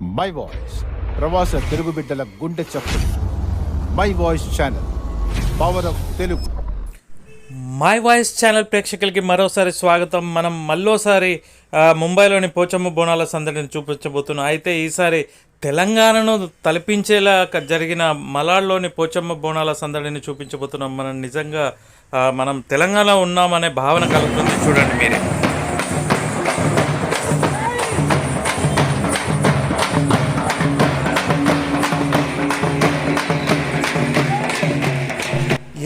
My voice ప్రవాస తెలుగు బిడ్డల గుండె చప్పు My Voice channel power of Telugu My Voice channel ప్రేక్షకులకి మరోసారి స్వాగతం. మనం మళ్ళోసారి ముంబైలోని పోచమ్మ బోనాల సందడిని చూపించబోతున్నాం. అయితే ఈసారి తెలంగాణను తలపించేలా జరిగిన మలాడ్లోని పోచమ్మ బోనాల సందడిని చూపించబోతున్నాం. మనం నిజంగా మనం తెలంగాణ ఉన్నామనే భావన కలుగుతుంది. చూడండి మీరే.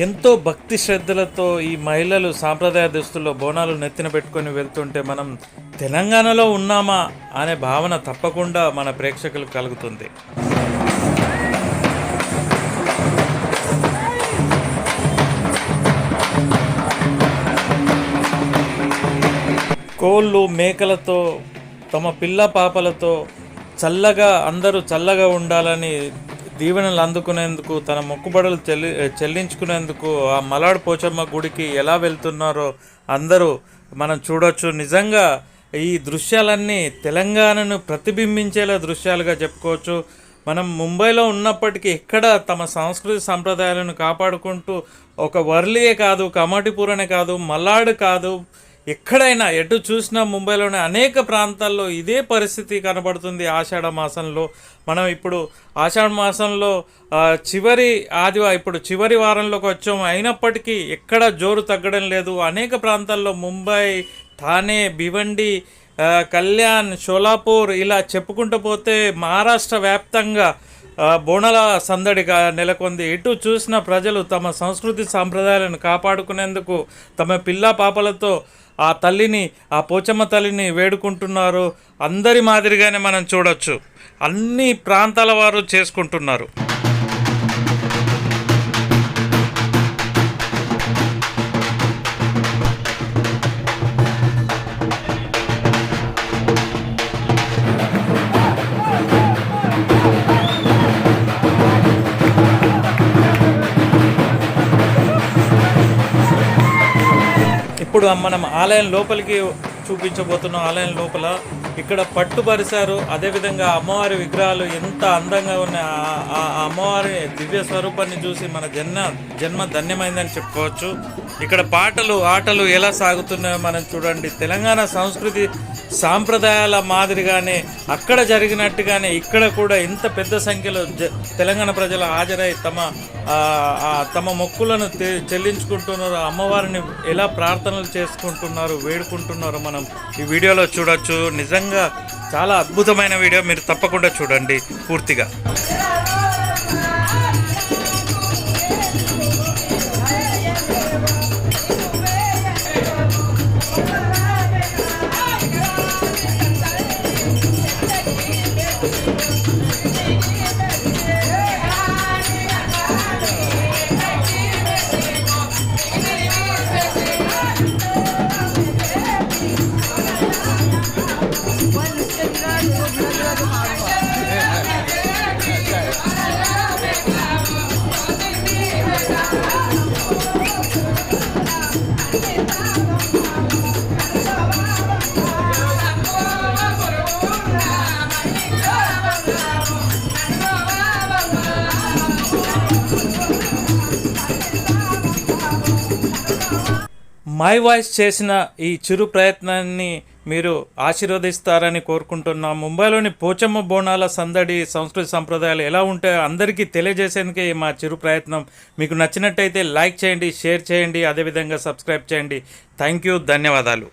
ఎంతో భక్తి శ్రద్ధలతో ఈ మహిళలు సాంప్రదాయ దుస్తుల్లో బోనాలు నెత్తిన పెట్టుకొని వెళ్తుంటే మనం తెలంగాణలో ఉన్నామా అనే భావన తప్పకుండా మన ప్రేక్షకులకు కలుగుతుంది. కోళ్ళు మేకలతో తమ పిల్ల పాపలతో చల్లగా అందరూ చల్లగా ఉండాలని దీవెనలు అందుకునేందుకు తన మొక్కుబడులు చెల్లి చెల్లించుకునేందుకు ఆ మలాడు పోచమ్మ గుడికి ఎలా వెళ్తున్నారో అందరూ మనం చూడొచ్చు. నిజంగా ఈ దృశ్యాలన్నీ తెలంగాణను ప్రతిబింబించేలా దృశ్యాలుగా చెప్పుకోవచ్చు. మనం ముంబైలో ఉన్నప్పటికీ ఎక్కడ తమ సంస్కృతి సంప్రదాయాలను కాపాడుకుంటూ ఒక వర్లియే కాదు కమాటిపూర్ అనే కాదు మల్లాడు కాదు ఎక్కడైనా ఎటు చూసినా ముంబైలోని అనేక ప్రాంతాల్లో ఇదే పరిస్థితి కనబడుతుంది ఆషాఢ మాసంలో. మనం ఇప్పుడు ఆషాఢ మాసంలో చివరి ఆదివారం ఇప్పుడు చివరి వారంలోకి వచ్చాము అయినప్పటికీ ఎక్కడ జోరు తగ్గడం లేదు. అనేక ప్రాంతాల్లో ముంబై థానే భివండి కళ్యాణ్ షోలాపూర్ ఇలా చెప్పుకుంటూ పోతే మహారాష్ట్ర వ్యాప్తంగా బోనాల సందడిగా నెలకొంది. ఇటు చూసిన ప్రజలు తమ సంస్కృతి సాంప్రదాయాలను కాపాడుకునేందుకు తమ పిల్ల పాపలతో ఆ తల్లిని ఆ పోచమ్మ తల్లిని వేడుకుంటున్నారు. అందరి మాదిరిగానే మనం చూడొచ్చు. అన్ని ప్రాంతాల వారు చేసుకుంటున్నారు. ఇప్పుడు మనం ఆలయం లోపలికి చూపించబోతున్నాం ఆలయం లోపల. ఇక్కడ పట్టు పరిశారు అదేవిధంగా అమ్మవారి విగ్రహాలు ఎంత అందంగా ఉన్నాయి. ఆ- అమ్మవారి దివ్య స్వరూపాన్ని చూసి మన జన్మ జన్మ ధన్యమైందని చెప్పుకోవచ్చు. ఇక్కడ పాటలు ఆటలు ఎలా సాగుతున్నాయో మనం చూడండి. తెలంగాణ సంస్కృతి సాంప్రదాయాల మాదిరిగానే అక్కడ జరిగినట్టుగానే ఇక్కడ కూడా ఇంత పెద్ద సంఖ్యలో తెలంగాణ ప్రజలు హాజరై తమ తమ మొక్కులను చెల్లించుకుంటున్నారు. అమ్మవారిని ఎలా ప్రార్థనలు చేసుకుంటున్నారు వేడుకుంటున్నారు మనం ఈ వీడియోలో చూడొచ్చు. నిజంగా చాలా అద్భుతమైన వీడియో మీరు తప్పకుండా చూడండి పూర్తిగా. మై వాయిస్ చేసిన ఈ చిరు ప్రయత్నాన్ని మీరు ఆశీర్వదిస్తారని కోరుకుంటున్నాం. ముంబైలోని పోచమ్మ బోనాల సందడి సంస్కృతి సంప్రదాయాలు ఎలా ఉంటాయో అందరికీ తెలియజేసేందుకే మా చిరు ప్రయత్నం. మీకు నచ్చినట్టయితే లైక్ చేయండి షేర్ చేయండి అదేవిధంగా సబ్స్క్రైబ్ చేయండి. థ్యాంక్ యూ ధన్యవాదాలు.